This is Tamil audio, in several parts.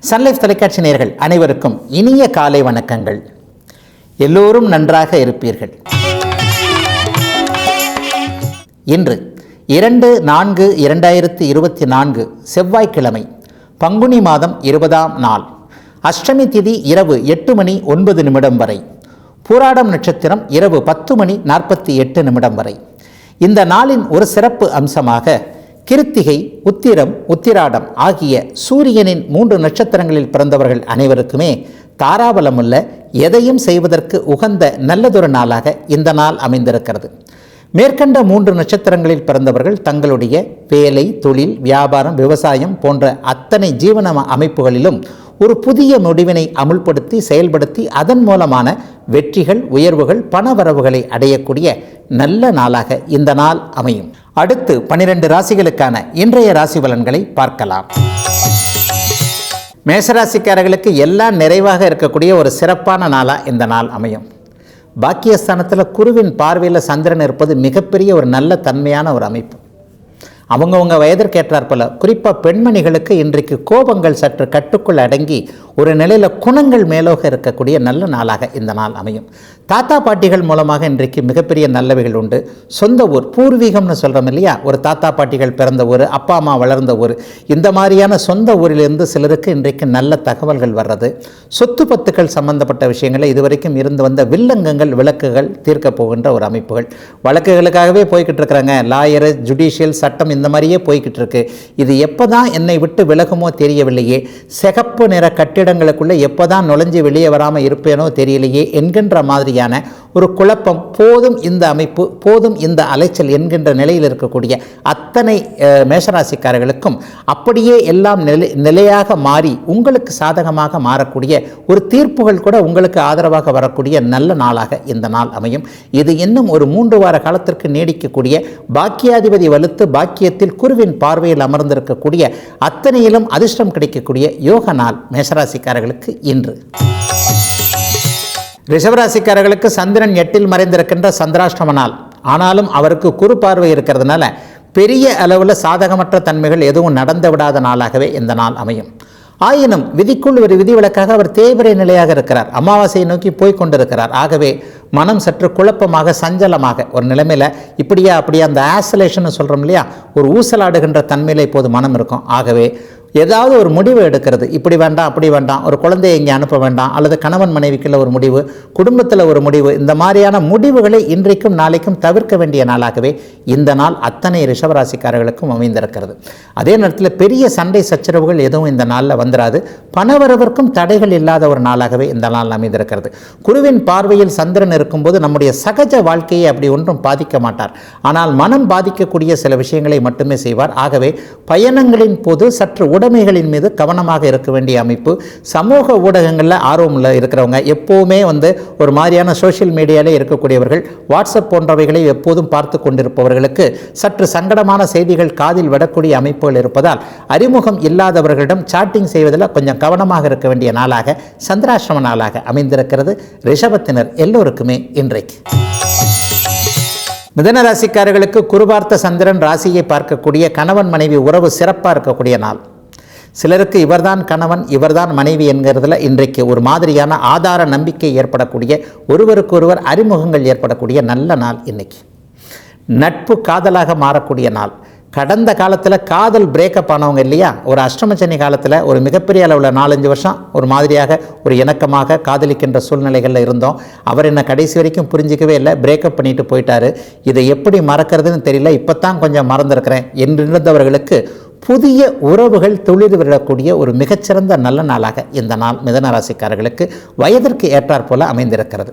சன்லைஃப் தொலைக்காட்சி நேர்கள் அனைவருக்கும் இனிய காலை வணக்கங்கள். எல்லோரும் நன்றாக இருப்பீர்கள். இன்று இரண்டு நான்கு இரண்டாயிரத்தி இருபத்தி நான்கு செவ்வாய்க்கிழமை பங்குனி மாதம் இருபதாம் நாள் அஷ்டமி திதி இரவு எட்டு மணி ஒன்பது நிமிடம் வரை பூராடம் நட்சத்திரம் இரவு பத்து மணி நாற்பத்தி எட்டு நிமிடம் வரை. இந்த நாளின் ஒரு சிறப்பு அம்சமாக கிருத்திகை உத்திரம் உத்திராடம் ஆகிய சூரியனின் மூன்று நட்சத்திரங்களில் பிறந்தவர்கள் அனைவருக்குமே தாராபலமுள்ள எதையும் செய்வதற்கு உகந்த நல்லதொரு நாளாக இந்த நாள் அமைந்திருக்கிறது. மேற்கண்ட மூன்று நட்சத்திரங்களில் பிறந்தவர்கள் தங்களுடைய வேலை தொழில் வியாபாரம் விவசாயம் போன்ற அத்தனை ஜீவன அமைப்புகளிலும் ஒரு புதிய முடிவினை அமுல்படுத்தி செயல்படுத்தி அதன் மூலமான வெற்றிகள் உயர்வுகள் பணவரவுகளை அடையக்கூடிய நல்ல நாளாக இந்த நாள் அமையும். அடுத்து பனிரெண்டு ராசிகளுக்கான இன்றைய ராசி பலன்களை பார்க்கலாம். மேஷராசிக்காரர்களுக்கு எல்லாம் நிறைவாக இருக்கக்கூடிய ஒரு சிறப்பான நாளாக இந்த நாள் அமையும். பாக்கியஸ்தானத்தில் குருவின் பார்வையில் சந்திரன் இருப்பது மிகப்பெரிய ஒரு நல்ல தன்மையான ஒரு அமைப்பு. அவங்கவுங்க வயதிற்கேற்றார் போல குறிப்பாக பெண்மணிகளுக்கு இன்றைக்கு கோபங்கள் சற்று கட்டுக்குள் அடங்கி ஒரு நிலையில் குணங்கள் மேலோக இருக்கக்கூடிய நல்ல நாளாக இந்த நாள் அமையும். தாத்தா பாட்டிகள் மூலமாக இன்றைக்கு மிகப்பெரிய நல்லவைகள் உண்டு. சொந்த ஊர் பூர்வீகம்னு சொல்கிறோம் இல்லையா? ஒரு தாத்தா பாட்டிகள் பிறந்த ஊர் அப்பா அம்மா வளர்ந்த ஊர். இந்த மாதிரியான சொந்த ஊரிலிருந்து சிலருக்கு இன்றைக்கு நல்ல தகவல்கள் வர்றது. சொத்து பத்துக்கள் சம்பந்தப்பட்ட விஷயங்களை இதுவரைக்கும் இருந்து வந்த வில்லங்கங்கள் விளக்குகள் தீர்க்க போகின்ற ஒரு அமைப்புகள். வழக்குகளுக்காகவே போய்கிட்டு இருக்கிறாங்க. லாயரு ஜுடிஷியல் சட்டம் இந்த மாதிரியே போய்கிட்டு இருக்கு. இது எப்போ தான் என்னை விட்டு விலகுமோ தெரியவில்லையே. சிகப்பு நிற கட்டிடங்களுக்குள்ளே எப்போ தான் நுழைஞ்சு வெளியே வராமல் இருப்பேனோ தெரியலையே. என்கின்ற மாதிரி மாதிரியான ஒரு குழப்பம் போதும் இந்த அமைப்பு போதும் இந்த அலைச்சல் என்கின்ற நிலையில் இருக்கக்கூடிய அத்தனை மேஷராசிக்காரர்களுக்கும் அப்படியே எல்லாம் நிலை நிலையாக மாறி உங்களுக்கு சாதகமாக மாறக்கூடிய ஒரு தீர்ப்புகள் கூட உங்களுக்கு ஆதரவாக வரக்கூடிய நல்ல நாளாக இந்த நாள் அமையும். இது இன்னும் ஒரு மூன்று வார காலத்திற்கு நீடிக்கக்கூடிய பாக்கியாதிபதி வலுத்து பாக்கியத்தில் குருவின் பார்வையில் அமர்ந்திருக்கக்கூடிய அத்தனையிலும் அதிர்ஷ்டம் கிடைக்கக்கூடிய யோக நாள் மேஷராசிக்காரர்களுக்கு இன்று. ரிஷபராசிக்காரர்களுக்கு சந்திரன் எட்டில் மறைந்திருக்கின்ற சந்திராஷ்டம நாள். ஆனாலும் அவருக்கு குறு பார்வை இருக்கிறதுனால பெரிய அளவில் சாதகமற்ற தன்மைகள் எதுவும் நடந்து விடாத நாளாகவே இந்த நாள் அமையும். ஆயினும் விதிக்குள் ஒரு விதிவிலக்காக அவர் தேவரை நிலையாக இருக்கிறார். அமாவாசையை நோக்கி போய் கொண்டிருக்கிறார். ஆகவே மனம் சற்று குழப்பமாக சஞ்சலமாக ஒரு நிலைமையில் இப்படியா அப்படியா அந்த ஆசலேஷன் சொல்கிறோம் இல்லையா ஒரு ஊசலாடுகின்ற தன்மையில் இப்போது மனம் இருக்கும். ஆகவே ஏதாவது ஒரு முடிவு எடுக்கிறது. இப்படி வேண்டாம் அப்படி வேண்டாம் ஒரு குழந்தையை இங்கே அனுப்ப வேண்டாம் அல்லது கணவன் மனைவிக்குள்ள ஒரு முடிவு குடும்பத்தில் ஒரு முடிவு இந்த மாதிரியான முடிவுகளை இன்றைக்கும் நாளைக்கும் தவிர்க்க வேண்டிய நாளாகவே இந்த நாள் அத்தனை ரிஷபராசிக்காரர்களுக்கும் அமைந்திருக்கிறது. அதே நேரத்தில் பெரிய சண்டை சச்சரவுகள் எதுவும் இந்த நாளில் வந்துடாது பணவரவிற்கும் தடைகள் இல்லாத ஒரு நாளாகவே இந்த நாள் அமைந்திருக்கிறது. குருவின் பார்வையில் சந்திரன் இருக்கும்போது நம்முடைய சகஜ வாழ்க்கையை அப்படி ஒன்றும் பாதிக்க மாட்டார். ஆனால் மனம் பாதிக்கக்கூடிய சில விஷயங்களை மட்டுமே செய்வார். ஆகவே பயணங்களின் போது சற்று உடைமைகளின் மீது கவனமாக இருக்க வேண்டிய அமைப்பு சமூக ஊடகங்களில் ஆர்வம் இருக்கிறவங்க எப்போவுமே வந்து ஒரு மாதிரியான சோஷியல் மீடியாவிலே இருக்கக்கூடியவர்கள் வாட்ஸ்அப் போன்றவைகளை எப்போதும் பார்த்து கொண்டிருப்பவர்களுக்கு சற்று சங்கடமான செய்திகள் காதில் விடக்கூடிய அமைப்புகள் இருப்பதால் அறிமுகம் இல்லாதவர்களிடம் சாட்டிங் செய்வதில் கொஞ்சம் கவனமாக இருக்க வேண்டிய நாளாக சந்திராசிரம நாளாக அமைந்திருக்கிறது. ரிஷபத்தினர் எல்லோருக்கும் இன்றைக்கு. மிதன ராசிக்காரர்களுக்கு குருபார்த்த சந்திரன் ராசியை பார்க்கக்கூடிய கணவன் மனைவி உறவு சிறப்பாக இருக்கக்கூடிய நாள். சிலருக்கு இவர்தான் கணவன் இவர்தான் மனைவி என்கிறதுல இன்றைக்கு ஒரு மாதிரியான ஆதார நம்பிக்கை ஏற்படக்கூடிய ஒருவருக்கொருவர் அறிமுகங்கள் ஏற்படக்கூடிய நல்ல நாள் இன்னைக்கு. நட்பு காதலாக மாறக்கூடிய நாள். கடந்த காலத்தில் காதல் பிரேக்கப் ஆனவங்க இல்லையா? ஒரு அஷ்டமச்சனி காலத்தில் ஒரு மிகப்பெரிய அளவில் நாலஞ்சு வருஷம் ஒரு மாதிரியாக ஒரு இணக்கமாக காதலிக்கின்ற சூழ்நிலைகளில் இருந்தோம். அவர் என்னை கடைசி வரைக்கும் புரிஞ்சிக்கவே இல்லை பிரேக்கப் பண்ணிட்டு போயிட்டாரு. இதை எப்படி மறக்கிறதுன்னு தெரியல இப்போ தான் கொஞ்சம் மறந்துருக்கிறேன். என்றிருந்தவர்களுக்கு புதிய உறவுகள் துளிர் விடக்கூடிய ஒரு மிகச்சிறந்த நல்ல நாளாக இந்த நாள் மிதனராசிக்காரர்களுக்கு வயதிற்கு ஏற்றாற்போல அமைந்திருக்கிறது.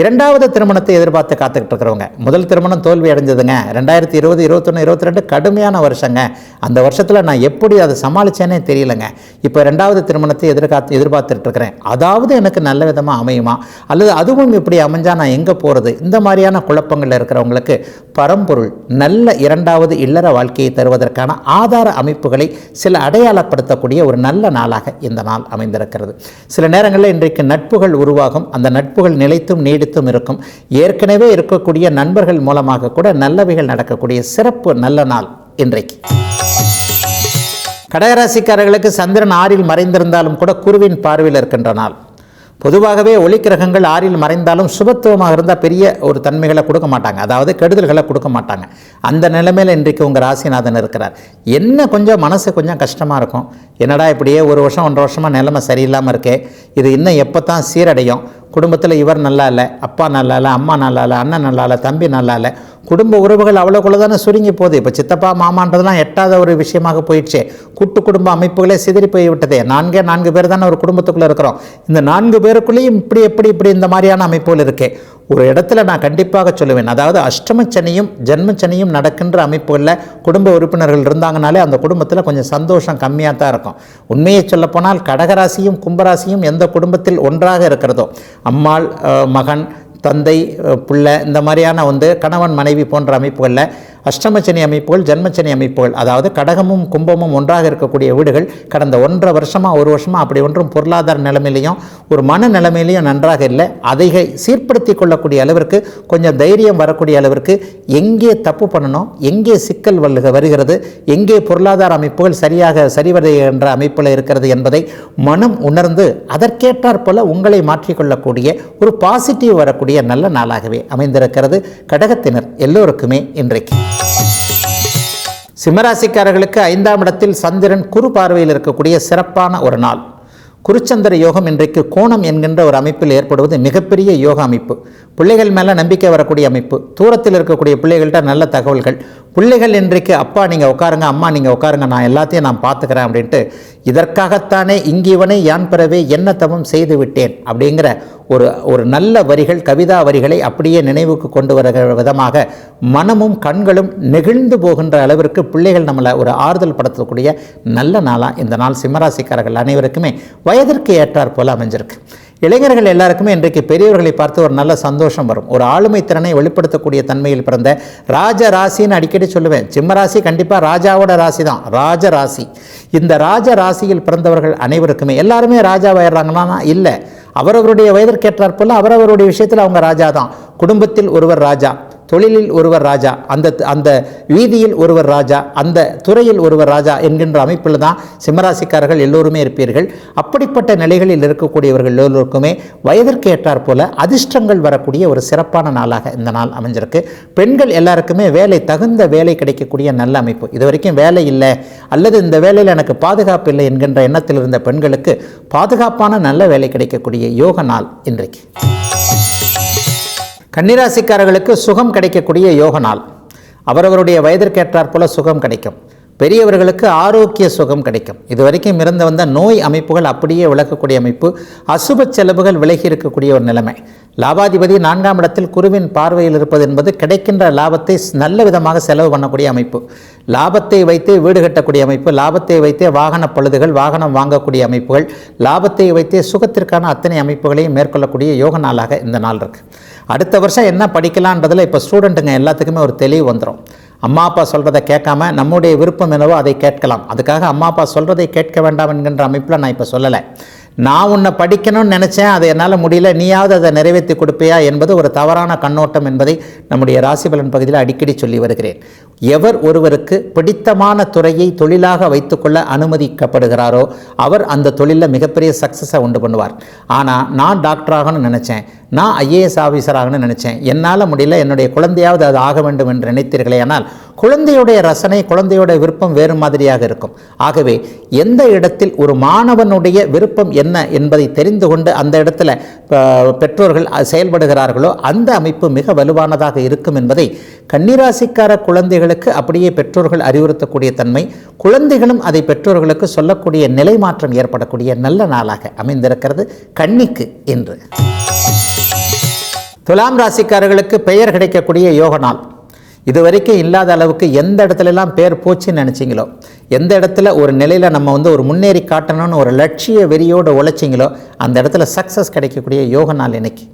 இரண்டாவது திருமணத்தை எதிர்பார்த்து காத்துக்கிட்டு இருக்கிறவங்க முதல் திருமணம் தோல்வி அடைஞ்சதுங்க. ரெண்டாயிரத்தி இருபது இருபத்தொன்று இருபத்தி ரெண்டு கடுமையான வருஷங்க. அந்த வருஷத்தில் நான் எப்படி அதை சமாளித்தேனே தெரியலங்க. இப்போ ரெண்டாவது திருமணத்தை எதிர்காத்து எதிர்பார்த்துட்டு இருக்கிறேன் அதாவது எனக்கு நல்ல விதமாக அமையுமா? அல்லது அதுவும் இப்படி அமைஞ்சால் நான் எங்கே போகிறது இந்த மாதிரியான குழப்பங்களில் இருக்கிறவங்களுக்கு பரம்பொருள் நல்ல இரண்டாவது இல்லற வாழ்க்கையை தருவதற்கான ஆதார அமைப்புகளை சில அடையாளப்படுத்தக்கூடிய ஒரு நல்ல நாளாக இந்த நாள் அமைந்திருக்கிறது. சில நேரங்களில் இன்றைக்கு நட்புகள் உருவாகும். அந்த நட்புகள் நிலைத்தும் நீடித்தும் இருக்கும். ஏற்கனவே இருக்கக்கூடிய நண்பர்கள் மூலமாக கூட நல்லவைகள் நடக்கக்கூடிய சிறப்பு நல்ல நாள் இன்றைக்கு. கடகராசிக்காரர்களுக்கு சந்திரன் ஆறில் மறைந்திருந்தாலும் கூட குருவின் பார்வையில் இருக்கின்ற நாள். பொதுவாகவே ஒளிக்கிரகங்கள் ஆறில் மறைந்தாலும் சுபத்துவமாக இருந்தால் பெரிய ஒரு தன்மைகளை கொடுக்க மாட்டாங்க. அதாவது கெடுதல்களை கொடுக்க மாட்டாங்க. அந்த நிலைமையில் இன்றைக்கு உங்கள் ராசிநாதன் இருக்கிறார். என்ன கொஞ்சம் மனசு கொஞ்சம் கஷ்டமாக இருக்கும். என்னடா இப்படியே ஒரு வருஷம் ஒன்றரை வருஷமாக நிலைமை சரியில்லாமல் இருக்கே. இது இன்னும் எப்போ தான் சீரடையும். குடும்பத்தில் இவர் நல்லா இல்லை அப்பா நல்லா இல்லை அம்மா நல்லா இல்லை அண்ணன் நல்லா இல்லை தம்பி நல்லா இல்லை. குடும்ப உறவுகள் அவ்வளோக்குள்ள தானே சுருங்கி போகுது. இப்போ சித்தப்பா மாமான்றதெல்லாம் எட்டாத ஒரு விஷயமாக போயிடுச்சு. கூட்டு குடும்ப அமைப்புகளே சிதறி போய் விட்டதே. நான்கே நான்கு பேர் தானே ஒரு குடும்பத்துக்குள்ளே இருக்கிறோம். இந்த நான்கு பேருக்குள்ளேயும் இப்படி எப்படி இப்படி இந்த மாதிரியான அமைப்புகள் இருக்கே? ஒரு இடத்துல நான் கண்டிப்பாக சொல்லுவேன். அதாவது அஷ்டமச்சனியும் ஜென்மச்சனியும் நடக்கின்ற அமைப்புகளில் குடும்ப உறுப்பினர்கள் இருந்தாங்கனாலே அந்த குடும்பத்தில் கொஞ்சம் சந்தோஷம் கம்மியாக தான் இருக்கும். உண்மையை சொல்லப்போனால் கடகராசியும் கும்பராசியும் எந்த குடும்பத்தில் ஒன்றாக இருக்கிறதோ அம்மாள் மகன் தந்தை பிள்ளை இந்த மாதிரியான வந்து கணவன் மனைவி போன்ற அமைப்புகளில் அஷ்டமச்சனி அமைப்புகள் ஜென்மச்சனி அமைப்புகள் அதாவது கடகமும் கும்பமும் ஒன்றாக இருக்கக்கூடிய வீடுகள் கடந்த ஒன்றரை வருஷமாக ஒரு வருஷமாக அப்படி ஒன்றும் பொருளாதார நிலைமையிலையும் ஒரு மன நிலைமையிலையும் நன்றாக இல்லை. அதை சீர்படுத்தி கொள்ளக்கூடிய அளவிற்கு கொஞ்சம் தைரியம் வரக்கூடிய அளவிற்கு எங்கே தப்பு பண்ணணும் எங்கே சிக்கல் வல்லுக வருகிறது எங்கே பொருளாதார அமைப்புகள் சரியாக சரிவருகின்ற அமைப்பில் இருக்கிறது என்பதை மனம் உணர்ந்து அதற்கேற்றாற் போல உங்களை மாற்றிக்கொள்ளக்கூடிய ஒரு பாசிட்டிவ் வரக்கூடிய நல்ல நாளாகவே அமைந்திருக்கிறது. கடகத்தினர் எல்லோருக்குமே இன்றைக்கு. சிம்மராசிக்காரர்களுக்கு ஐந்தாம் இடத்தில் சந்திரன் குறு பார்வையில் இருக்கக்கூடிய சிறப்பான ஒரு நாள். குருச்சந்திர யோகம் இன்றைக்கு கோணம் என்கின்ற ஒரு அமைப்பில் ஏற்படுவது மிகப்பெரிய யோக அமைப்பு. பிள்ளைகள் மேலே நம்பிக்கை வரக்கூடிய அமைப்பு. தூரத்தில் இருக்கக்கூடிய பிள்ளைகள்கிட்ட நல்ல தகவல்கள். பிள்ளைகள் இன்றைக்கு அப்பா நீங்கள் உட்காருங்க அம்மா நீங்கள் உட்காருங்க நான் எல்லாத்தையும் நான் பார்த்துக்கிறேன் அப்படின்ட்டு இதற்காகத்தானே இங்கிவனை யான் பிறவே என்ன தவம் செய்து விட்டேன் அப்படிங்கிற ஒரு ஒரு நல்ல வரிகள் கவிதா வரிகளை அப்படியே நினைவுக்கு கொண்டு வருகிற விதமாக மனமும் கண்களும் நெகிழ்ந்து போகின்ற அளவிற்கு பிள்ளைகள் நம்மளை ஒரு ஆறுதல் படுத்தக்கூடிய நல்ல நாளாக இந்த நாள் சிம்மராசிக்காரர்கள் அனைவருக்குமே வயதிற்கு ஏற்றாற் போல் அமைஞ்சிருக்கு. இளைஞர்கள் எல்லாருக்குமே இன்றைக்கு பெரியவர்களை பார்த்து ஒரு நல்ல சந்தோஷம் வரும். ஒரு ஆளுமை திறனை வெளிப்படுத்தக்கூடிய தன்மையில் பிறந்த ராஜ ராசின்னு அடிக்கடி சொல்லுவேன். சிம்மராசி கண்டிப்பாக ராஜாவோட ராசி தான் ராஜ ராசி. இந்த ராஜ ராசியில் பிறந்தவர்கள் அனைவருக்குமே எல்லாருமே ராஜாவாயிடுறாங்கன்னா இல்லை. அவரவருடைய வயதிற்கேற்றாற் போல அவரவருடைய விஷயத்தில் அவங்க ராஜா தான் குடும்பத்தில் ஒருவர் ராஜா. தொழிலில் ஒருவர் ராஜா அந்த அந்த வீதியில் ஒருவர் ராஜா அந்த துறையில் ஒருவர் ராஜா என்கின்ற அமைப்பில் தான் சிம்மராசிக்காரர்கள் எல்லோருமே இருப்பீர்கள். அப்படிப்பட்ட நிலைகளில் இருக்கக்கூடியவர்கள் எல்லோருக்குமே வயதிற்கு ஏற்றார் போல அதிர்ஷ்டங்கள் வரக்கூடிய ஒரு சிறப்பான நாளாக இந்த நாள் அமைஞ்சிருக்கு. பெண்கள் எல்லாருக்குமே வேலை தகுந்த வேலை கிடைக்கக்கூடிய நல்ல அமைப்பு. இது வரைக்கும் வேலை இல்லை. அல்லது இந்த வேலையில் எனக்கு பாதுகாப்பு இல்லை என்கின்ற எண்ணத்தில் இருந்த பெண்களுக்கு பாதுகாப்பான நல்ல வேலை கிடைக்கக்கூடிய யோக நாள் இன்றைக்கு. கன்னிராசிக்காரர்களுக்கு சுகம் கிடைக்கக்கூடிய யோக நாள். அவரவருடைய வயதிற்கேற்றாற் போல சுகம் கிடைக்கும். பெரியவர்களுக்கு ஆரோக்கிய சுகம் கிடைக்கும். இதுவரைக்கும் இருந்து வந்த நோய் அமைப்புகள் அப்படியே விளக்கக்கூடிய அமைப்பு. அசுப செலவுகள் விலகி இருக்கக்கூடிய ஒரு நிலைமை. லாபாதிபதி நான்காம் இடத்தில் குருவின் பார்வையில் இருப்பது என்பது கிடைக்கின்ற லாபத்தை நல்ல விதமாக செலவு பண்ணக்கூடிய அமைப்பு. லாபத்தை வைத்தே வீடு கட்டக்கூடிய அமைப்பு லாபத்தை வைத்தே வாகன பழுதுகள் வாகனம் வாங்கக்கூடிய அமைப்புகள் லாபத்தை வைத்தே சுகத்திற்கான அத்தனை அமைப்புகளையும் மேற்கொள்ளக்கூடிய யோக நாளாக இந்த நாள் இருக்குது அடுத்த வருஷம் என்ன படிக்கலான்றதில் இப்போ ஸ்டூடெண்ட்டுங்க எல்லாத்துக்குமே ஒரு தெளிவு வந்துடும் அம்மா அப்பா சொல்கிறத கேட்காம நம்முடைய விருப்பம் என்னவோ அதை கேட்கலாம். அதுக்காக அம்மா அப்பா சொல்கிறதை கேட்க வேண்டாம் என்கின்ற அமைப்பில் நான் இப்போ சொல்லலை. நான் உன்னை படிக்கணும்னு நினச்சேன் அதை என்னால் முடியல. நீயாவது அதை நிறைவேற்றி கொடுப்பியா என்பது ஒரு தவறான கண்ணோட்டம் என்பதை நம்முடைய ராசிபலன் பகுதியில் அடிக்கடி சொல்லி வருகிறேன். எவர் ஒருவருக்கு பிடித்தமான துறையை தொழிலாக வைத்துக்கொள்ள அனுமதிக்கப்படுகிறாரோ அவர் அந்த தொழிலில் மிகப்பெரிய சக்ஸஸை உண்டு பண்ணுவார். ஆனால் நான் டாக்டர் ஆகணும்னு நினச்சேன். நான் ஐஏஎஸ் ஆஃபீஸர் ஆகணும்னு நினச்சேன். என்னால் முடியல என்னுடைய குழந்தையாவது அது ஆக வேண்டும் என்று நினைத்தீர்களே ஆனால் குழந்தையுடைய ரசனை குழந்தையோட விருப்பம் வேறு மாதிரியாக இருக்கும். ஆகவே எந்த இடத்தில் ஒரு மாணவனுடைய விருப்பம் என்ன என்பதை தெரிந்து கொண்டு அந்த இடத்துல பெற்றோர்கள் செயல்படுகிறார்களோ அந்த அமைப்பு மிக வலுவானதாக இருக்கும் என்பதை கன்னிராசிக்கார குழந்தைகளுக்கு அப்படியே பெற்றோர்கள் அறிவுறுத்தக்கூடிய தன்மை குழந்தைகளும் அதை பெற்றோர்களுக்கு சொல்லக்கூடிய நிலை மாற்றம் ஏற்படக்கூடிய நல்ல நாளாக அமைந்திருக்கிறது. கன்னிக்கு என்று துலாம் ராசிக்காரர்களுக்கு பெயர் கிடைக்கக்கூடிய யோக நாள். இதுவரைக்கும் இல்லாத அளவுக்கு எந்த இடத்துலலாம் பேர் போச்சுன்னு நினச்சிங்களோ எந்த இடத்துல ஒரு நிலையில் நம்ம வந்து ஒரு முன்னேறி காட்டணும்னு ஒரு லட்சிய வெறியோடு உழைச்சிங்களோ அந்த இடத்துல சக்ஸஸ் கிடைக்கக்கூடிய யோக நாள் இன்னைக்கு.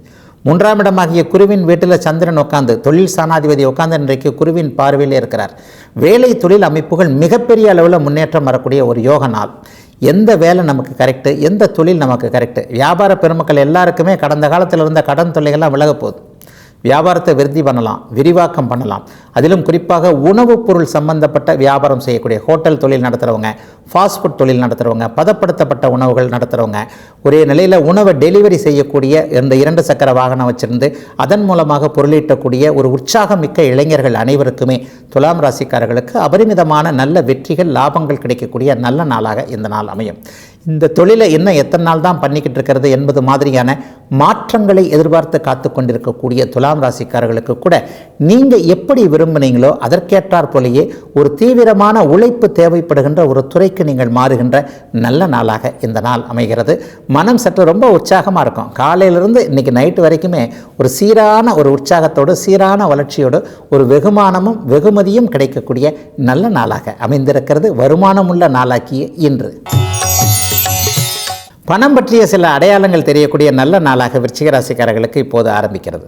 மூன்றாம் இடமாகிய குருவின் வீட்டில் சந்திரன் உட்காந்து தொழில் சாணாதிபதி உட்காந்து இன்றைக்கு குருவின் பார்வையில் இருக்கிறார். வேலை தொழில் அமைப்புகள் மிகப்பெரிய அளவில் முன்னேற்றம் வரக்கூடிய ஒரு யோக நாள். எந்த வேலை நமக்கு கரெக்டு எந்த தொழில் நமக்கு கரெக்டு வியாபார பெருமக்கள் எல்லாருக்குமே கடந்த காலத்தில் இருந்த கடன் தொல்லைகள்லாம் விலக போகுது. வியாபாரத்தை விருத்தி பண்ணலாம் விரிவாக்கம் பண்ணலாம். அதிலும் குறிப்பாக உணவுப் பொருள் சம்பந்தப்பட்ட வியாபாரம் செய்யக்கூடிய ஹோட்டல் தொழில் நடத்துகிறவங்க ஃபாஸ்ட் ஃபுட் தொழில் நடத்துகிறவங்க பதப்படுத்தப்பட்ட உணவுகள் நடத்துகிறவங்க ஒரே நிலையில் உணவை டெலிவரி செய்யக்கூடிய இந்த இரண்டு சக்கர வாகனம் வச்சிருந்து அதன் மூலமாக பொருளீட்டக்கூடிய ஒரு உற்சாகமிக்க இளைஞர்கள் அனைவருக்குமே துலாம் ராசிக்காரர்களுக்கு அபரிமிதமான நல்ல வெற்றிகள் லாபங்கள் கிடைக்கக்கூடிய நல்ல நாளாக இந்த நாள் அமையும். இந்த தொழிலை இன்னும் எத்தனை நாள் தான் பண்ணிக்கிட்டு இருக்கிறது என்பது மாதிரியான மாற்றங்களை எதிர்பார்த்து காத்து கொண்டிருக்கக்கூடிய துலாம் ராசிக்காரர்களுக்கு கூட நீங்கள் எப்படி விரும்புனீங்களோ அதற்கேற்றார் போலேயே ஒரு தீவிரமான உழைப்பு தேவைப்படுகின்ற ஒரு துறைக்கு நீங்கள் மாறுகின்ற நல்ல நாளாக இந்த நாள் அமைகிறது. மனம் சற்று ரொம்ப உற்சாகமாக இருக்கும். காலையிலிருந்து இன்றைக்கி நைட்டு வரைக்குமே ஒரு சீரான ஒரு உற்சாகத்தோடு சீரான வளர்ச்சியோடு ஒரு வெகுமானமும் வெகுமதியும் கிடைக்கக்கூடிய நல்ல நாளாக அமைந்திருக்கிறது. வருமானமுள்ள நாளாக்கிய இன்று. பணம் பற்றிய சில அடையாளங்கள் தெரியக்கூடிய நல்ல நாளாக விருச்சிகராசிக்காரர்களுக்கு இப்போது ஆரம்பிக்கிறது.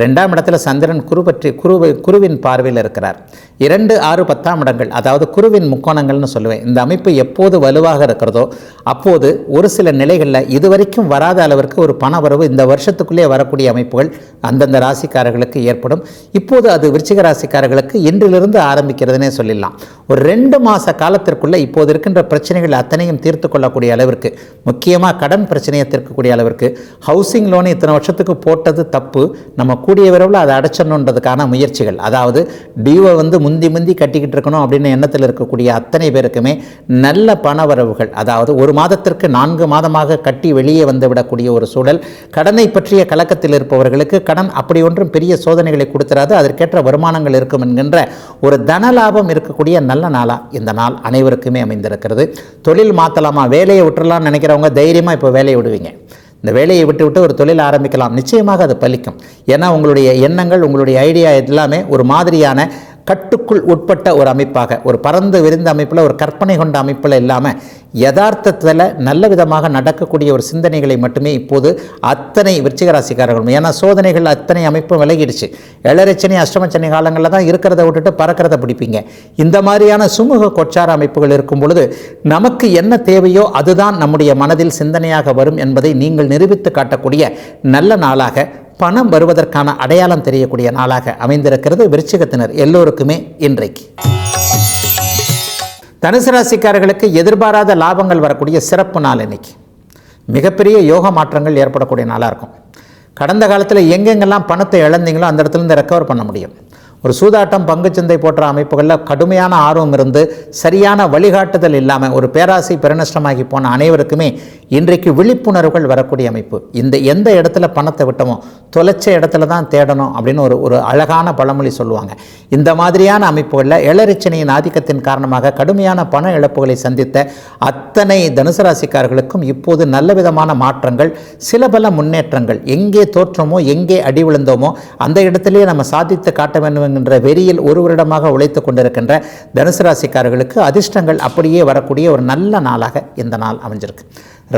ரெண்டாம் இடத்துல சந்திரன் குரு பற்றி குரு குருவின் பார்வையில் இருக்கிறார். இரண்டு ஆறு பத்தாம் இடங்கள் அதாவது குருவின் முக்கோணங்கள்னு சொல்லுவேன். இந்த அமைப்பு எப்போது வலுவாக இருக்கிறதோ அப்போது ஒரு சில நிலைகளில் இதுவரைக்கும் வராத அளவிற்கு ஒரு பண வரவு இந்த வருஷத்துக்குள்ளே வரக்கூடிய அமைப்புகள் அந்தந்த ராசிக்காரர்களுக்கு ஏற்படும். இப்போது அது விருச்சிக ராசிக்காரர்களுக்கு இன்றிலிருந்து ஆரம்பிக்கிறதுனே சொல்லிடலாம். ஒரு ரெண்டு மாத காலத்திற்குள்ளே இப்போது இருக்கின்ற பிரச்சனைகள் அத்தனையும் தீர்த்து கொள்ளக்கூடிய அளவிற்கு முக்கியமாக கடன் பிரச்சனையை தீர்க்கக்கூடிய அளவிற்கு ஹவுசிங் லோன் இத்தனை வருஷத்துக்கு போட்டது தப்பு நம்ம கூடிய விரைவில் அதை அடைச்சிடணுன்றதுக்கான முயற்சிகள். அதாவது டியூவை வந்து முந்தி முந்தி கட்டிக்கிட்டு இருக்கணும் அப்படின்னு எண்ணத்தில் இருக்கக்கூடிய அத்தனை பேருக்குமே நல்ல பண வரவுகள் அதாவது ஒரு மாதத்திற்கு நான்கு மாதமாக கட்டி வெளியே வந்து விடக்கூடிய ஒரு சூழல் கடனை பற்றிய கலக்கத்தில் இருப்பவர்களுக்கு கடன் அப்படி ஒன்றும் பெரிய சோதனைகளை கொடுத்துறாது அதற்கேற்ற வருமானங்கள் இருக்கும் என்கின்ற ஒரு தன லாபம் இருக்கக்கூடிய நல்ல நாளாக இந்த நாள் அனைவருக்குமே அமைந்திருக்கிறது. தொழில் மாற்றலாமா வேலையை விட்டுறலாம்னு நினைக்கிறவங்க தைரியமாக இப்போ வேலையை விடுவீங்க. இந்த வேலையை விட்டு விட்டு ஒரு தொழில் ஆரம்பிக்கலாம். நிச்சயமாக அது பலிக்கும். ஏன்னா உங்களுடைய எண்ணங்கள் உங்களுடைய ஐடியா எல்லாமே ஒரு மாதிரியான கட்டுக்குள் உட்பட்ட ஒரு அமைப்பாக ஒரு பறந்து விரிந்த அமைப்பில் ஒரு கற்பனை கொண்ட அமைப்பில் இல்லாமல் யதார்த்தத்தில் நல்ல விதமாக நடக்கக்கூடிய ஒரு சிந்தனைகளை மட்டுமே இப்போது அத்தனை விருச்சிகராசிக்காரர்களும் ஏன்னா சோதனைகள் அத்தனை அமைப்பும் விலகிடுச்சு. ஏழரைச்சனி அஷ்டமச்சனை காலங்களில் தான் இருக்கிறத விட்டுட்டு பறக்கிறத பிடிப்பீங்க. இந்த மாதிரியான சுமூக கொச்சார அமைப்புகள் இருக்கும் பொழுது நமக்கு என்ன தேவையோ அதுதான் நம்முடைய மனதில் சிந்தனையாக வரும் என்பதை நீங்கள் நிரூபித்து காட்டக்கூடிய நல்ல நாளாக பணம் வருவதற்கான அடையாளம் தெரியக்கூடிய நாளாக அமைந்திருக்கிறது விருச்சிகத்தினர் எல்லோருக்குமே இன்றைக்கு. தனுசு ராசிக்காரர்களுக்கு எதிர்பாராத லாபங்கள் வரக்கூடிய சிறப்பு நாள் இன்னைக்கு. மிகப்பெரிய யோக மாற்றங்கள் ஏற்படக்கூடிய நாளாக இருக்கும். கடந்த காலத்தில் எங்கெங்கெல்லாம் பணத்தை இழந்தீங்களோ அந்த இடத்துலேருந்து ரெக்கவர் பண்ண முடியும். ஒரு சூதாட்டம் பங்குச்சந்தை போன்ற அமைப்புகளில் கடுமையான ஆர்வம் இருந்து சரியான வழிகாட்டுதல் இல்லாமல் ஒரு பேராசை பெருநஷ்டமாகி போன அனைவருக்குமே இன்றைக்கு விழிப்புணர்வுகள் வரக்கூடிய அமைப்பு. இந்த எந்த இடத்துல பணத்தை விட்டமோ தொலைச்ச இடத்துல தான் தேடணும் அப்படின்னு ஒரு ஒரு அழகான பழமொழி சொல்லுவாங்க. இந்த மாதிரியான அமைப்புகளில் இளரிச்சனையின் ஆதிக்கத்தின் காரணமாக கடுமையான பண இழப்புகளை சந்தித்த அத்தனை தனுசு ராசிக்காரர்களுக்கும் இப்போது நல்ல விதமான மாற்றங்கள் சில பல முன்னேற்றங்கள். எங்கே தோற்றமோ எங்கே அடி விழுந்தோமோ அந்த இடத்துலேயே நம்ம சாதித்து காட்ட வேண்டும் தொடங்குகின்ற வெறியில் ஒரு வருடமாக உழைத்து கொண்டிருக்கின்ற தனுசு ராசிக்காரர்களுக்கு அதிர்ஷ்டங்கள் அப்படியே வரக்கூடிய ஒரு நல்ல நாளாக இந்த நாள் அமைஞ்சிருக்கு.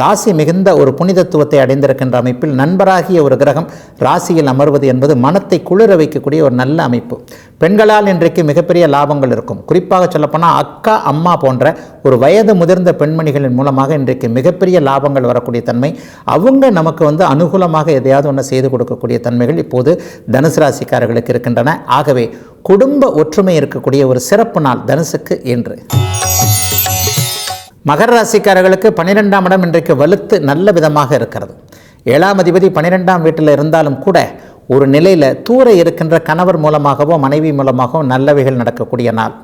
ராசி மிகுந்த ஒரு புனிதத்துவத்தை அடைந்திருக்கின்ற அமைப்பில் நண்பராகிய ஒரு கிரகம் ராசியில் அமர்வது என்பது மனத்தை குளிர வைக்கக்கூடிய ஒரு நல்ல அமைப்பு. பெண்களால் இன்றைக்கு மிகப்பெரிய லாபங்கள் இருக்கும். குறிப்பாக சொல்லப்போனால் அக்கா அம்மா போன்ற ஒரு வயது முதிர்ந்த பெண்மணிகளின் மூலமாக இன்றைக்கு மிகப்பெரிய லாபங்கள் வரக்கூடிய தன்மை. அவங்க நமக்கு வந்து அனுகூலமாக எதையாவது ஒன்று செய்து கொடுக்கக்கூடிய தன்மைகள் இப்போது தனுசு ராசிக்காரர்களுக்கு இருக்கின்றன. ஆகவே குடும்ப ஒற்றுமை இருக்கக்கூடிய ஒரு சிறப்பு நாள் தனுசுக்கு என்று மகர ராசிக்காரர்களுக்கு பன்னிரெண்டாம் இடம் இன்றைக்கு வலுத்து நல்ல விதமாக இருக்கிறது. ஏழாம் அதிபதி பன்னிரெண்டாம் வீட்டில் இருந்தாலும் கூட ஒரு நிலையில் தூர இருக்கின்ற கணவர் மூலமாகவோ மனைவி மூலமாகவோ நல்லவைகள் நடக்கக்கூடிய நாள்.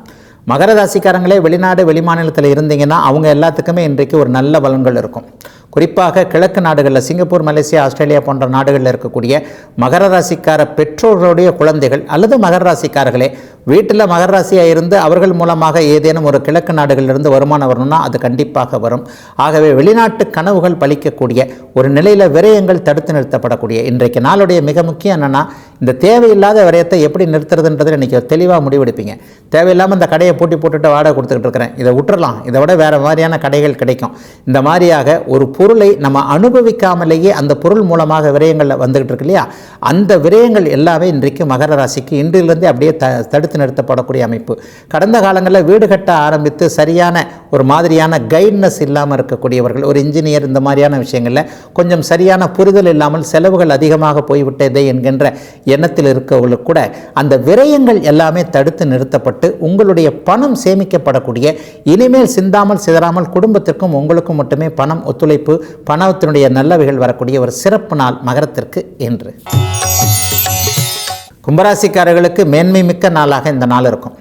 மகர ராசிக்காரங்களே வெளிநாடு வெளிமாநிலத்தில் இருந்தீங்கன்னா அவங்க எல்லாத்துக்குமே இன்றைக்கு ஒரு நல்ல பலன்கள் இருக்கும். குறிப்பாக கிழக்கு நாடுகளில் சிங்கப்பூர் மலேசியா ஆஸ்திரேலியா போன்ற நாடுகளில் இருக்கக்கூடிய மகர ராசிக்கார பெற்றோர்களுடைய குழந்தைகள் அல்லது மகர ராசிக்காரர்களே வீட்டில் மகர ராசியாக இருந்து அவர்கள் மூலமாக ஏதேனும் ஒரு கிழக்கு நாடுகளிலிருந்து வருமானம் வரணும்னா அது கண்டிப்பாக வரும். ஆகவே வெளிநாட்டு கனவுகள் பலிக்கக்கூடிய ஒரு நிலையில் விரயங்கள் தடுத்து நிறுத்தப்படக்கூடிய இன்றைக்கு நாளுடைய மிக முக்கியம் என்னென்னா இந்த தேவையில்லாத விரயத்தை எப்படி நிறுத்துறதுன்றது இன்றைக்கி தெளிவாக முடிவெடுப்பீங்க. தேவையில்லாமல் இந்த கடையை பூட்டி போட்டுட்டு வாடகை கொடுத்துக்கிட்டு இருக்கிறேன். இதை விட்டுறலாம். இதை விட வேறு மாதிரியான கடைகள் கிடைக்கும். இந்த மாதிரியாக ஒரு பொருளை நம்ம அனுபவிக்காமலேயே அந்த பொருள் மூலமாக விரயங்களில் வந்துகிட்டு இருக்கு இல்லையா? அந்த விரயங்கள் எல்லாமே இன்றைக்கு மகர ராசிக்கு இன்றிலிருந்தே அப்படியே த தடுத்து நிறுத்தப்படக்கூடிய அமைப்பு. கடந்த காலங்களில் வீடு கட்ட ஆரம்பித்து சரியான ஒரு மாதிரியான கைட்னஸ் இல்லாமல் இருக்கக்கூடியவர்கள் ஒரு இன்ஜினியர் இந்த மாதிரியான விஷயங்களில் கொஞ்சம் சரியான புரிதல் இல்லாமல் செலவுகள் அதிகமாக போய்விட்டதே என்கின்ற எண்ணத்தில் இருக்கவர்களுக்கு கூட அந்த விரயங்கள் எல்லாமே தடுத்து நிறுத்தப்பட்டு உங்களுடைய பணம் சேமிக்கப்படக்கூடிய இனிமேல் சிந்தாமல் சிதறாமல் குடும்பத்திற்கும் உங்களுக்கும் மட்டுமே பணம் ஒத்துழைப்பு பணத்தினுடைய நல்லவைகள் வரக்கூடிய ஒரு சிறப்பு நாள் மகரத்திற்கு என்று கும்பராசிக்காரர்களுக்கு மேன்மை மிக்க நாளாக இந்த நாள் இருக்கும்.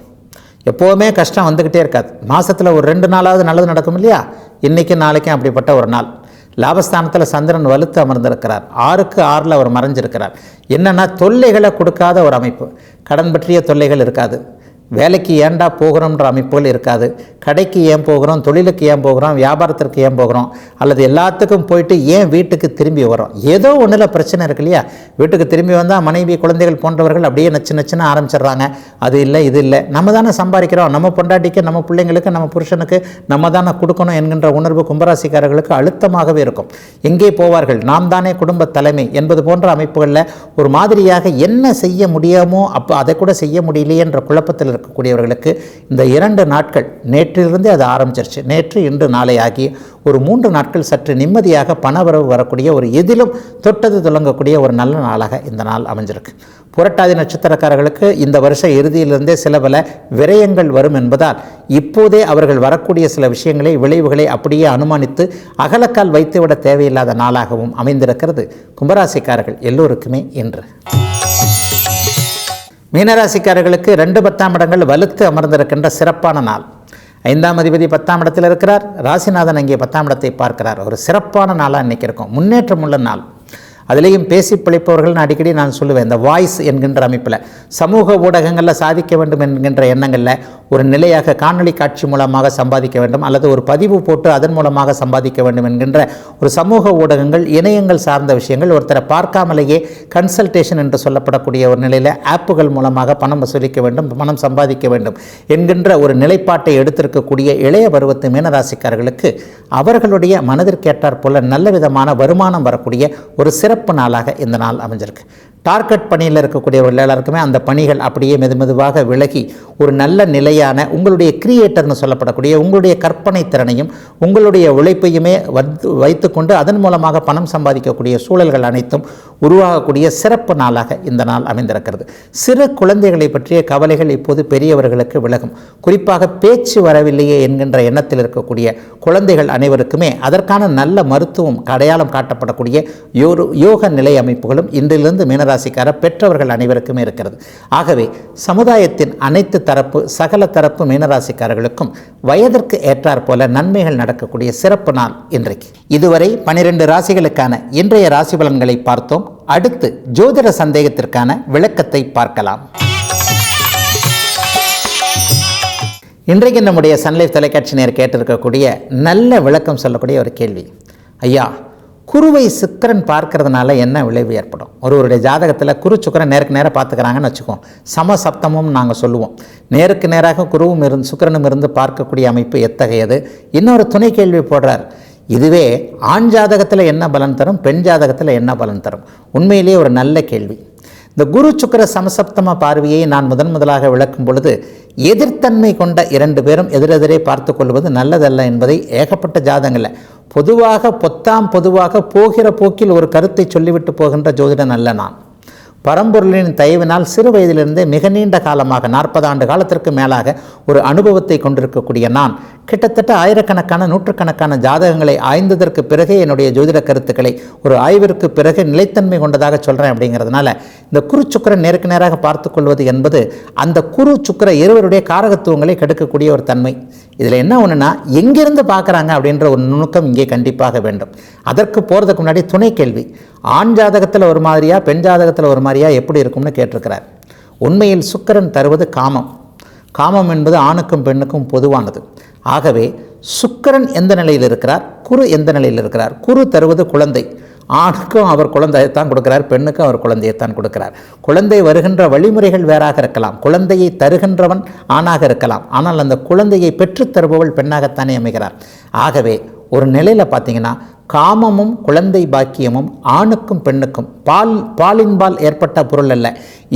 எப்போவுமே கஷ்டம் வந்துக்கிட்டே இருக்காது. மாதத்தில் ஒரு ரெண்டு நாளாவது நல்லது நடக்கும் இல்லையா? இன்றைக்கும் நாளைக்கும் அப்படிப்பட்ட ஒரு நாள். லாபஸ்தானத்தில் சந்திரன் வலுத்து அமர்ந்திருக்கிறார். ஆறுக்கு ஆறில் அவர் மறைஞ்சிருக்கிறார். என்னென்னா தொல்லைகளை கொடுக்காத ஒரு அமைப்பு. கடன் பற்றிய தொல்லைகள் இருக்காது. வேலைக்கு ஏன்டா போகிறோம்ன்ற அமைப்புகள் இருக்காது. கடைக்கு ஏன் போகிறோம்? தொழிலுக்கு ஏன் போகிறோம்? வியாபாரத்திற்கு ஏன் போகிறோம்? அல்லது எல்லாத்துக்கும் போயிட்டு ஏன் வீட்டுக்கு திரும்பி வரோம் ஏதோ ஒன்றில் பிரச்சனை இருக்கு இல்லையா? வீட்டுக்கு திரும்பி வந்தால் மனைவி குழந்தைகள் போன்றவர்கள் அப்படியே நச்சு நச்சுன்னு ஆரம்பிச்சிடுறாங்க. அது இல்லை இது இல்லை. நம்ம தானே சம்பாதிக்கிறோம். நம்ம பொண்டாட்டிக்கு நம்ம பிள்ளைங்களுக்கு நம்ம புருஷனுக்கு நம்ம தானே கொடுக்கணும் என்கின்ற உணர்வு கும்பராசிக்காரர்களுக்கு அழுத்தமாகவே இருக்கும். எங்கே போவார்கள்? நாம் தானே குடும்ப தலைமை என்பது போன்ற அமைப்புகளில் ஒரு மாதிரியாக என்ன செய்ய முடியாமோ அப்போ அதை கூட செய்ய முடியலையே என்ற குழப்பத்தில் இருக்கக்கூடியவர்களுக்கு இந்த இரண்டு நாட்கள் நேற்றிலிருந்தே அது ஆரம்பிச்சிருச்சு. நேற்று இன்று நாளை ஆகி ஒரு மூன்று நாட்கள் சற்று நிம்மதியாக பணவரவு வரக்கூடிய ஒரு எதிலும் தொட்டது துளங்கக்கூடிய ஒரு நல்ல நாளாக இந்த நாள் அமைஞ்சிருக்கு. புரட்டாதி நட்சத்திரக்காரர்களுக்கு இந்த வருஷ இறுதியிலிருந்தே சில பல விரயங்கள் வரும் என்பதால் இப்போதே அவர்கள் வரக்கூடிய சில விஷயங்களை விளைவுகளை அப்படியே அனுமானித்து அகலக்கால் வைத்துவிட தேவையில்லாத நாளாகவும் அமைந்திருக்கிறது. கும்பராசிக்காரர்கள் எல்லோருக்குமே இன்று. மீனராசிக்காரர்களுக்கு ரெண்டு பத்தாம் இடங்கள் வலுத்து அமர்ந்திருக்கின்ற சிறப்பான நாள். ஐந்தாம் அதிபதி பத்தாம் இடத்தில் இருக்கிறார். ராசிநாதன் அங்கே பத்தாம் இடத்தை பார்க்கிறார். ஒரு சிறப்பான நாளாக இன்றைக்கி இருக்கும். முன்னேற்றம் உள்ள நாள். அதுலேயும் பேசி பிழைப்பவர்கள் நான் அடிக்கடி நான் சொல்லுவேன் இந்த வாய்ஸ் என்கின்ற அமைப்பில் சமூக ஊடகங்களில் சாதிக்க வேண்டும் என்கின்ற எண்ணங்களில் ஒரு நிலையாக காணொளி காட்சி மூலமாக சம்பாதிக்க வேண்டும் அல்லது ஒரு பதிவு போட்டு அதன் மூலமாக சம்பாதிக்க வேண்டும் என்கின்ற ஒரு சமூக ஊடகங்கள் இணையங்கள் சார்ந்த விஷயங்கள் ஒருத்தரை பார்க்காமலேயே கன்சல்டேஷன் என்று சொல்லப்படக்கூடிய ஒரு நிலையில் ஆப்புகள் மூலமாக பணம் வசூலிக்க வேண்டும் பணம் சம்பாதிக்க வேண்டும் என்கின்ற ஒரு நிலைப்பாட்டை எடுத்திருக்கக்கூடிய இளைய பருவத்து மீனராசிக்காரர்களுக்கு அவர்களுடைய மனதிற்கேற்றாற் போல நல்ல விதமான வருமானம் வரக்கூடிய ஒரு சிறப்பு நாளாக இந்த நாள் அமைஞ்சிருக்கு. டார்கெட் பணியில் இருக்கக்கூடியவர்கள் எல்லாருக்குமே அந்த பணிகள் அப்படியே மெது மெதுவாக விலகி ஒரு நல்ல நிலையான உங்களுடைய கிரியேட்டர்னு சொல்லப்படக்கூடிய உங்களுடைய கற்பனை திறனையும் உங்களுடைய உழைப்பையுமே வந்து வைத்துக்கொண்டு அதன் மூலமாக பணம் சம்பாதிக்கக்கூடிய சூழல்கள் அனைத்தும் உருவாகக்கூடிய சிறப்பு நாளாக இந்த நாள் அமைந்திருக்கிறது. சிறு குழந்தைகளை பற்றிய கவலைகள் இப்போது பெரியவர்களுக்கு விலகும். குறிப்பாக பேச்சு வரவில்லையே என்கின்ற எண்ணத்தில் இருக்கக்கூடிய குழந்தைகள் அனைவருக்குமே அதற்கான நல்ல மருத்துவம் அடையாளம் காட்டப்படக்கூடிய யோரு யோக நிலை அமைப்புகளும் இன்றிலிருந்து மீனராசிக்கார பெற்றவர்கள் அனைவருக்குமே இருக்கிறது. ஆகவே சமுதாயத்தின் அனைத்து தரப்பு சகல தரப்பு மீனராசிக்காரர்களுக்கும் வயதிற்கு ஏற்றாற் போல நன்மைகள் நடக்கக்கூடிய சிறப்பு நாள் இன்றைக்கு. இதுவரை பனிரெண்டு ராசிகளுக்கான இன்றைய ராசி பலன்களை பார்த்தோம். அடுத்து ஜோதிட சந்தேகத்திற்கான விளக்கத்தை பார்க்கலாம். இன்றைக்கு நம்முடைய சன்லைஃப் தொலைக்காட்சி நேர் கேட்டிருக்கக்கூடிய நல்ல விளக்கம் சொல்லக்கூடிய ஒரு கேள்வி. ஐயா குருவை சுக்கரன் பார்க்கறதுனால என்ன விளைவு ஏற்படும்? ஒருவருடைய ஜாதகத்தில் குரு சுக்கரன் நேருக்கு நேராக பார்த்துக்கிறாங்கன்னு வச்சுக்கோம் சமசப்தமும் நாங்கள் சொல்லுவோம். நேருக்கு நேராக குருவும் இருந்து சுக்கரனும் இருந்து பார்க்கக்கூடிய அமைப்பு எத்தகையது? இன்னொரு துணை கேள்வி போடுறார். இதுவே ஆண் ஜாதகத்தில் என்ன பலன் தரும் பெண் ஜாதகத்தில் என்ன பலன் தரும்? உண்மையிலேயே ஒரு நல்ல கேள்வி. இந்த குரு சுக்கர சமசப்தம பார்வையை நான் முதன் முதலாக விளக்கும் பொழுது எதிர்த்தன்மை கொண்ட இரண்டு பேரும் எதிரெதிரே பார்த்து கொள்வது நல்லதல்ல என்பதை ஏகப்பட்ட ஜாதகங்களில் பொதுவாக பொத்தாம் பொதுவாக போகிற போக்கில் ஒரு கருத்தை சொல்லிவிட்டு போகின்ற ஜோதிடன் அல்ல நான். பரம்பொருளின் தயவினால் சிறு வயதிலிருந்தே மிக நீண்ட காலமாக நாற்பது ஆண்டு காலத்திற்கு மேலாக ஒரு அனுபவத்தை கொண்டிருக்கக்கூடிய நான். கிட்டத்தட்ட ஆயிரக்கணக்கான நூற்றுக்கணக்கான ஜாதகங்களை ஆய்ந்ததற்கு பிறகே என்னுடைய ஜோதிட கருத்துக்களை ஒரு ஆய்விற்கு பிறகு நிலைத்தன்மை கொண்டதாக சொல்கிறேன் அப்படிங்கிறதுனால இந்த குரு சுக்கரன் நேருக்கு நேராக பார்த்து கொள்வது என்பது அந்த குரு சுக்கர இருவருடைய காரகத்துவங்களை கெடுக்கக்கூடிய ஒரு தன்மை. இதில் என்ன ஒன்றுனா எங்கிருந்து பார்க்குறாங்க அப்படின்ற ஒரு நுணுக்கம் இங்கே கண்டிப்பாக வேண்டும். அதற்கு போகிறதுக்கு முன்னாடி துணை கேள்வி. ஆண் ஜாதகத்தில் ஒரு மாதிரியா பெண் ஜாதகத்தில் ஒரு மாதிரியா எப்படி இருக்கும்னு கேட்டிருக்கிறார். உண்மையில் சுக்கரன் தருவது காமம். காமம் என்பது ஆணுக்கும் பெண்ணுக்கும் பொதுவானது. ஆகவே சுக்கரன் எந்த நிலையில் இருக்கிறார்? குரு எந்த நிலையில் இருக்கிறார்? குரு தருவது குழந்தை. ஆணுக்கும் அவர் குழந்தையைத்தான் கொடுக்கிறார் பெண்ணுக்கும் அவர் குழந்தையைத்தான் கொடுக்கிறார். குழந்தை வருகின்ற வழிமுறைகள் வேறாக இருக்கலாம். குழந்தையை தருகின்றவன் ஆணாக இருக்கலாம். ஆனால் அந்த குழந்தையை பெற்றுத் தருபவள் பெண்ணாகத்தானே அமைகிறார். ஆகவே ஒரு நிலையில் பார்த்தீங்கன்னா காமமும் குழந்தை பாக்கியமும் ஆணுக்கும் பெண்ணுக்கும் பால் பாலின்பால் ஏற்பட்ட பொருள் அல்ல.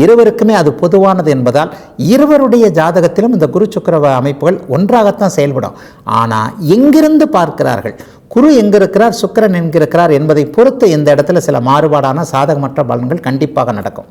இருவருக்குமே அது பொதுவானது என்பதால் இருவருடைய ஜாதகத்திலும் இந்த குரு சுக்கரவ அமைப்புகள் ஒன்றாகத்தான் செயல்படும். ஆனால் எங்கிருந்து பார்க்கிறார்கள்? குரு எங்கிருக்கிறார்? சுக்கரன் சுக்கிரன் இருக்கிறார் என்பதை பொறுத்து இந்த இடத்துல சில மாறுபாடான சாதகமற்ற பலன்கள் கண்டிப்பாக நடக்கும்.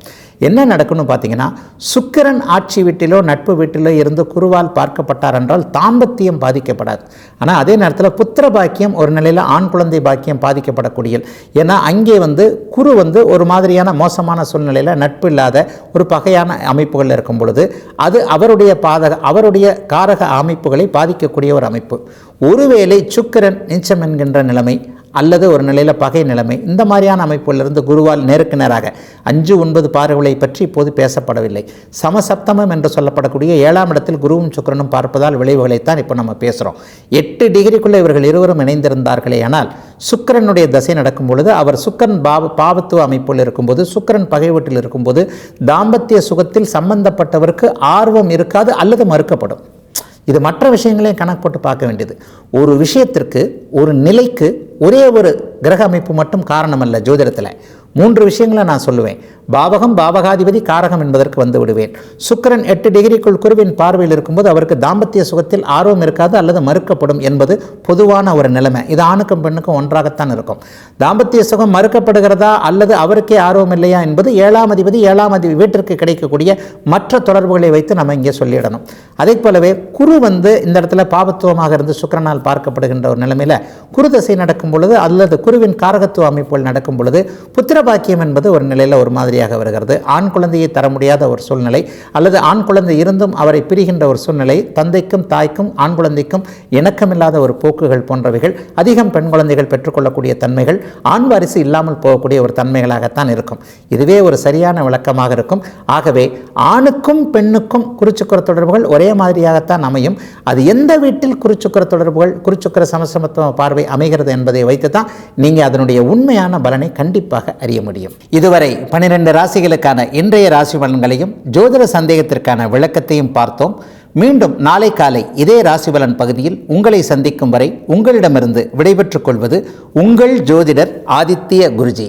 என்ன நடக்கும்னு பார்த்தீங்கன்னா சுக்கிரன் ஆட்சி வீட்டிலோ நட்பு வீட்டிலோ இருந்து குருவால் பார்க்கப்பட்டார் என்றால் தாம்பத்தியம் பாதிக்கப்படாது. ஆனால் அதே நேரத்தில் புத்திர பாக்கியம் ஒரு நிலையில் ஆண் குழந்தை பாக்கியம் பாதிக்கப்படக்கூடிய ஏன்னா அங்கே வந்து குரு வந்து ஒரு மாதிரியான மோசமான சூழ்நிலையில் நட்பு இல்லாத ஒரு பகையான அமைப்புகள் இருக்கும் பொழுது அது அவருடைய பாதக அவருடைய காரக அமைப்புகளை பாதிக்கக்கூடிய ஒரு அமைப்பு. ஒருவேளை சுக்கிரன் நீச்சம் என்கின்ற நிலைமை அல்லது ஒரு நிலையில் பகை நிலைமை. இந்த மாதிரியான அமைப்பிலிருந்து குருவால் நேருக்கு நேராக அஞ்சு ஒன்பது பார்வைகளை பற்றி இப்போது பேசப்படவில்லை. சமசப்தமம் என்று சொல்லப்படக்கூடிய ஏழாம் இடத்தில் குருவும் சுக்கிரனும் பார்ப்பதால் விளைவுகளைத்தான் இப்போ நம்ம பேசுகிறோம் எட்டு டிகிரிக்குள்ளே இவர்கள் இருவரும் இணைந்திருந்தார்களே ஆனால் சுக்கிரனுடைய தசை நடக்கும் பொழுது அவர் சுக்கிரன் பாவ பாவத்துவ அமைப்பில் இருக்கும்போது சுக்கிரன் பகை வீட்டில் இருக்கும்போது தாம்பத்திய சுகத்தில் சம்பந்தப்பட்டவருக்கு ஆர்வம் இருக்காது அல்லது மறுக்கப்படும். இது மற்ற விஷயங்களையும் கணக்கு போட்டு பார்க்க வேண்டியது. ஒரு விஷயத்திற்கு ஒரு நிலைக்கு ஒரே ஒரு கிரக அமைப்பு மட்டும் காரணமல்ல ஜோதிடத்தில். மூன்று விஷயங்களை நான் சொல்லுவேன். பாவகம் பாவகாதிபதி காரகம் என்பதற்கு வந்து விடுவேன். சுக்கிரன் எட்டு டிகிரிக்குள் குருவின் பார்வையில் இருக்கும்போது அவருக்கு தாம்பத்திய சுகத்தில் ஆர்வம் இருக்காது அல்லது மறுக்கப்படும் என்பது பொதுவான ஒரு நிலைமை. இது ஆணுக்கும் பெண்ணுக்கும் ஒன்றாகத்தான் இருக்கும். தாம்பத்திய சுகம் மறுக்கப்படுகிறதா அல்லது அவருக்கே ஆர்வம் இல்லையா என்பது ஏழாம் அதிபதி ஏழாம் அதிபதி வீட்டிற்கு கிடைக்கக்கூடிய மற்ற தொடர்புகளை வைத்து நம்ம இங்கே சொல்லிடணும். அதே போலவே குரு வந்து இந்த இடத்துல பாபத்துவமாக இருந்து சுக்கரனால் பார்க்கப்படுகின்ற ஒரு நிலைமையில் குருதசை நடக்கும் பொழுது அல்லது குருவின் காரகத்துவ அமைப்புகள் நடக்கும் பொழுது புத்திர பாக்கியம் என்பது ஒரு நிலையில் ஒரு மாதிரியாக வருகிறது. ஆண் குழந்தையை தர முடியாத ஒரு சூழ்நிலை அல்லது ஆண் குழந்தை இருந்தும் அவரை பிரிகின்ற ஒரு சூழ்நிலை தந்தைக்கும் தாய்க்கும் ஆண் குழந்தைக்கும் இணக்கமில்லாத ஒரு போக்குகள் போன்றவைகள் அதிகம் பெண் குழந்தைகள் பெற்றுக்கொள்ளக்கூடிய தன்மைகள் ஆண் வாரிசு இல்லாமல் போகக்கூடிய ஒரு தன்மைகளாகத்தான் இருக்கும். இதுவே ஒரு சரியான விளக்கமாக இருக்கும். ஆகவே ஆணுக்கும் பெண்ணுக்கும் குருச்சுக்கர தொடர்புகள் ஒரே மாதிரியாகத்தான் அமையும். அது எந்த வீட்டில் குருச்சுக்கர தொடர்புகள் குருச்சுக்கர சமசமத்துவ பார்வை அமைகிறது என்பதை வைத்து தான் நீங்கள் அதனுடைய உண்மையான பலனை கண்டிப்பாக அறிய முடியும். இதுவரை பனிரெண்டு ராசிகளுக்கான இன்றைய ராசி பலன்களையும் ஜோதிட சந்தேகத்திற்கான விளக்கத்தையும் பார்த்தோம். மீண்டும் நாளை காலை இதே ராசி பலன் பகுதியில் உங்களை சந்திக்கும் வரை உங்களிடமிருந்து விடைபெற்றுக் கொள்வது உங்கள் ஜோதிடர் ஆதித்ய குருஜி.